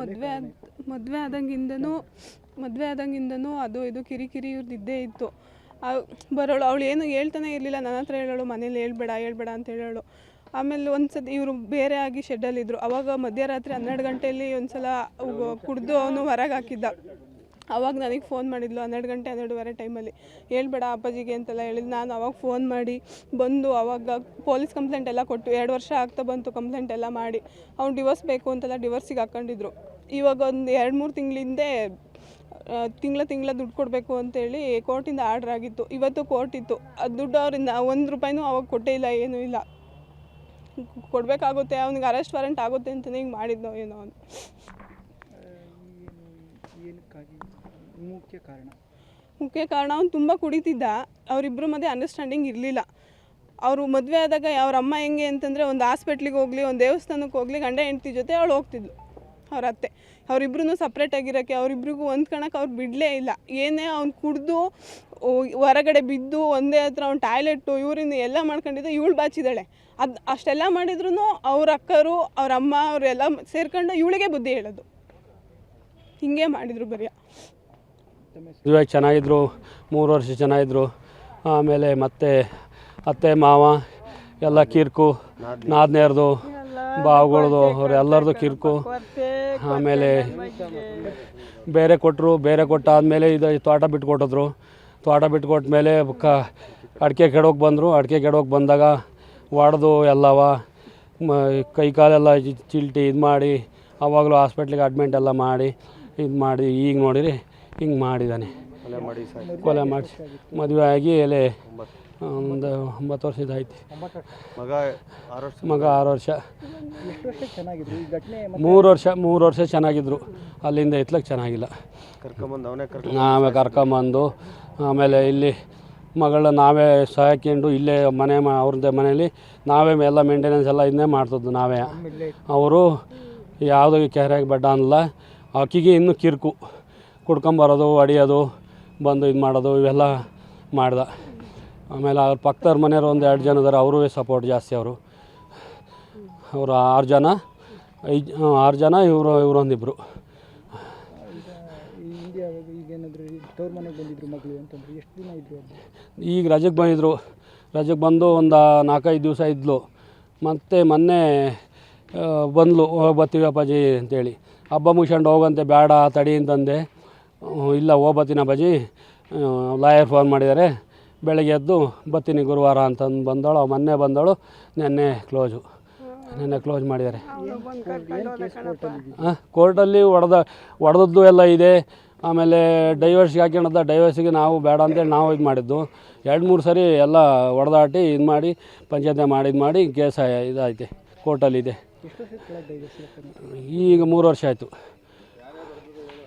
ಮದುವೆ ಆದ ಮದುವೆ ಆದಂಗಿಂದನೂ ಮದುವೆ ಆದಂಗಿಂದನೂ ಅದು ಇದು ಕಿರಿಕಿರಿ ಇವ್ರದ್ದು ಇದ್ದೇ ಇತ್ತು. ಬರೋಳು ಅವಳು ಏನು ಹೇಳ್ತಾನೆ ಇರಲಿಲ್ಲ, ನನ್ನ ಹತ್ರ ಹೇಳೋಳು, ಮನೇಲಿ ಹೇಳ್ಬೇಡ ಹೇಳ್ಬೇಡ ಅಂತ ಹೇಳೋಳು. ಆಮೇಲೆ ಒಂದು ಸತಿ ಇವರು ಬೇರೆ ಆಗಿ ಶೆಡ್ಡಲ್ಲಿದ್ದರು ಅವಾಗ ಮಧ್ಯರಾತ್ರಿ ಹನ್ನೆರಡು ಗಂಟೆಯಲ್ಲಿ ಒಂದು ಸಲ ಕುಡಿದು ಅವನು ಹೊರಗೆ ಹಾಕಿದ್ದ. ಅವಾಗ ನನಗೆ ಫೋನ್ ಮಾಡಿದ್ಲು, ಹನ್ನೆರಡು ಗಂಟೆ, ಹನ್ನೆರಡುವರೆ ಟೈಮಲ್ಲಿ ಹೇಳ್ಬೇಡ ಅಪ್ಪಾಜಿಗೆ ಅಂತೆಲ್ಲ ಹೇಳಿದ್ ನಾನು ಅವಾಗ ಫೋನ್ ಮಾಡಿ ಬಂದು ಅವಾಗ ಪೊಲೀಸ್ ಕಂಪ್ಲೇಂಟ್ ಎಲ್ಲ ಕೊಟ್ಟು, ಎರಡು ವರ್ಷ ಆಗ್ತಾ ಬಂತು ಕಂಪ್ಲೇಂಟ್ ಎಲ್ಲ ಮಾಡಿ. ಅವ್ನು ಡಿವೋರ್ಸ್ ಬೇಕು ಅಂತೆಲ್ಲ ಡಿವೋರ್ಸಿಗೆ ಹಾಕ್ಕೊಂಡಿದ್ರು ಇವಾಗ ಒಂದು ಎರಡು, ಮೂರು ತಿಂಗಳಿಂದೆ ತಿಂಗಳ ತಿಂಗಳ ದುಡ್ಡು ಕೊಡಬೇಕು ಅಂತೇಳಿ ಕೋರ್ಟಿಂದ ಆರ್ಡ್ರ್ ಆಗಿತ್ತು. ಇವತ್ತು ಕೋರ್ಟ್ ಇತ್ತು. ಅದು ದುಡ್ಡು ಅವರಿಂದ ಒಂದು ರೂಪಾಯಿನೂ ಅವಾಗ ಕೊಟ್ಟೇ ಇಲ್ಲ, ಏನೂ ಇಲ್ಲ. ಕೊಡಬೇಕಾಗುತ್ತೆ, ಅವ್ನಿಗೆ ಅರೆಸ್ಟ್ ವಾರೆಂಟ್ ಆಗುತ್ತೆ ಅಂತಲೇ ಹಿಂಗೆ ಮಾಡಿದ್ನೋ ಏನೋ ಅವನು ಮುಖ್ಯ ಕಾರಣ? ಮುಖ್ಯ ಕಾರಣ ಅವ್ನು ತುಂಬ ಕುಡಿತಿದ್ದ. ಅವರಿಬ್ಬರ ಮಧ್ಯೆ ಅಂಡರ್ಸ್ಟ್ಯಾಂಡಿಂಗ್ ಇರಲಿಲ್ಲ. ಅವರು ಮದುವೆ ಆದಾಗ ಅವ್ರ ಅಮ್ಮ ಹೆಂಗೆ ಅಂತಂದರೆ ಒಂದು ಹಾಸ್ಪಿಟ್ಲಿಗೆ ಹೋಗಲಿ, ಒಂದು ದೇವಸ್ಥಾನಕ್ಕೆ ಹೋಗಲಿ, ಗಂಡ ಹೆಂಡತಿ ಜೊತೆ ಅವಳು ಹೋಗ್ತಿದ್ಲು, ಅವ್ರ ಅತ್ತೆ. ಅವರಿಬ್ರು ಸಪ್ರೇಟಾಗಿರೋಕ್ಕೆ ಅವರಿಬ್ರಿಗೂ ಹೊಂದ್ಕೊಳಕ್ಕೆ ಅವ್ರು ಬಿಡಲೇ ಇಲ್ಲ. ಏನೇ ಅವ್ನು ಕುಡಿದು ಹೊರಗಡೆ ಬಿದ್ದು, ಒಂದೇ ಹತ್ರ ಅವ್ನು ಟಾಯ್ಲೆಟು ಇವರಿಂದ ಎಲ್ಲ ಮಾಡ್ಕೊಂಡಿದ್ದು ಇವಳು ಬಾಚಿದಾಳೆ ಅದು ಅಷ್ಟೆಲ್ಲ ಮಾಡಿದ್ರು ಅವ್ರ ಅಕ್ಕರು, ಅವ್ರ ಅಮ್ಮ ಅವರೆಲ್ಲ ಸೇರ್ಕೊಂಡು ಇವಳಿಗೆ ಬುದ್ಧಿ ಹೇಳೋದು. ಹಿಂಗೆ ಮಾಡಿದ್ರು ಬರೀ ಮದುವೆ ಚೆನ್ನಾಗಿದ್ರು, ಮೂರು ವರ್ಷ ಚೆನ್ನಾಗಿದ್ರು. ಆಮೇಲೆ ಮತ್ತೆ ಅತ್ತೆ, ಮಾವ, ಎಲ್ಲ ಕಿರ್ಕು ನಾದ್ನೇರ್ದು ಬಾವುಗಳದು, ಅವ್ರೆಲ್ಲರದು ಕಿರ್ಕು. ಆಮೇಲೆ ಬೇರೆ ಕೊಟ್ಟರು ಬೇರೆ ಕೊಟ್ಟಾದ್ಮೇಲೆ ಇದು ತೋಟ ಬಿಟ್ಕೊಟ್ಟಿದ್ರು. ತೋಟ ಬಿಟ್ಟು ಮೇಲೆ ಕ, ಅಡಿಕೆ ಕೆಡೋಕೆ ಬಂದರು. ಅಡಿಕೆ ಕೆಡೋಕೆ ಬಂದಾಗ ಒಡೆದು ಎಲ್ಲವ ಕೈ ಕಾಲೆಲ್ಲ ಚಿಲ್ಟಿ ಇದು ಮಾಡಿ ಆವಾಗಲೂ ಹಾಸ್ಪಿಟ್ಲಿಗೆ ಅಡ್ಮಿಂಟ್ ಎಲ್ಲ ಮಾಡಿ ಇದು ಮಾಡಿ ಈಗ ನೋಡಿರಿ. ಹಿಂಗೆ ಮಾಡಿದ್ದಾನೆ ಕೊಲೆ ಮಾಡಿ ಮದುವೆ ಆಗಿ ಎಲೆ ಒಂದು ಒಂಬತ್ತು ವರ್ಷದ ಇದಾಯ್ತು. ಮಗ ಆರು ವರ್ಷ. ಮಗ ಆರು ವರ್ಷ. ಎಷ್ಟು ವರ್ಷ ಚೆನ್ನಾಗಿದ್ರು? ಈ ಘಟನೆ ಮೂರು ವರ್ಷ ಮೂರು ವರ್ಷ ಚೆನ್ನಾಗಿದ್ರು. ಅಲ್ಲಿಂದ ಎತ್ಲಕ್ಕೆ ಚೆನ್ನಾಗಿಲ್ಲ. ನಾವೇ ಕರ್ಕೊಂಬಂದು ಆಮೇಲೆ ಇಲ್ಲಿ ಮಗಳ ನಾವೇ ಸಾಕೊಂಡು ಇಲ್ಲೇ ಮನೆ ಮಾ ಅವ್ರದ್ದೇ ಮನೇಲಿ ನಾವೇ ಎಲ್ಲ ಮೇಂಟೆನೆನ್ಸ್ ಎಲ್ಲ ಇದನ್ನೇ ಮಾಡ್ತಿದ್ದು ನಾವೇ. ಅವರು ಯಾವುದೋ ಕೆರೆಗೆ ಬಡ್ಡ ಅನ್ನಲ್ಲ ಆಕಿಗೆ ಇನ್ನೂ ಕಿರ್ಕು. ಕುಡ್ಕೊಂಬರೋದು ಹೊಡಿಯೋದು ಬಂದು ಇದು ಮಾಡೋದು, ಇವೆಲ್ಲ ಮಾಡ್ದ. ಆಮೇಲೆ ಅವ್ರ ಪಕ್ಕದವ್ರ ಮನೆಯವ್ರು ಒಂದು ಎರಡು ಜನ ಇದ್ದಾರೆ ಅವರು ಸಪೋರ್ಟ್ ಜಾಸ್ತಿ ಅವರು. ಅವರು ಆರು ಜನ, ಐದು ಆರು ಜನ, ಇವರು ಇವರೊಂದಿಬ್ಬರು ಈಗ ಮನೆಗೆ ಬಂದಿದ್ರು. ಇದ್ರು ರಜೆಗೆ ಬಂದು ಒಂದು ನಾಲ್ಕೈದು ದಿವಸ ಇದ್ಲು. ಮತ್ತು ಮೊನ್ನೆ ಬಂದ್ಲು ಬರ್ತೀವಿ ಅಪ್ಪಾಜಿ ಅಂತೇಳಿ. ಹಬ್ಬ ಮುಗಿಸ್ಕೊಂಡು ಹೋಗಂತೆ ಬೇಡ ತಡಿ ಅಂತಂದೆ. ಇಲ್ಲ ಹೋಗ್ಬತ್ತೀನಿ ಬಜಿ ಲಾಯರ್ ಫೋನ್ ಮಾಡಿದ್ದಾರೆ. ಬೆಳಗ್ಗೆ ಎದ್ದು ಬತ್ತೀನಿ ಗುರುವಾರ ಅಂತಂದು ಬಂದವಳು ಮೊನ್ನೆ ಬಂದವಳು ನೆನ್ನೆ ಕ್ಲೋಸು ನೆನ್ನೆ ಕ್ಲೋಸ್ ಮಾಡಿದ್ದಾರೆ. ಕೋರ್ಟಲ್ಲಿ ಹೊಡೆದ ಹೊಡೆದದ್ದು ಎಲ್ಲ ಇದೆ. ಆಮೇಲೆ ಡೈವರ್ಸ್ಗೆ ಹಾಕ್ಯಣದ ಡೈವರ್ಸಿಗೆ ನಾವು ಬೇಡ ಅಂತೇಳಿ ನಾವು ಇದು ಮಾಡಿದ್ದು. ಎರಡು ಮೂರು ಸರಿ ಎಲ್ಲ ಹೊಡೆದಾಟಿ ಇದು ಮಾಡಿ ಪಂಚಾಯತ್ ಮಾಡಿ, ಇದು ಮಾಡಿ ಕೇಸ್ ಇದಾಯ್ತೆ, ಕೋರ್ಟಲ್ಲಿದೆ. ಈಗ ಮೂರು ವರ್ಷ ಆಯಿತು.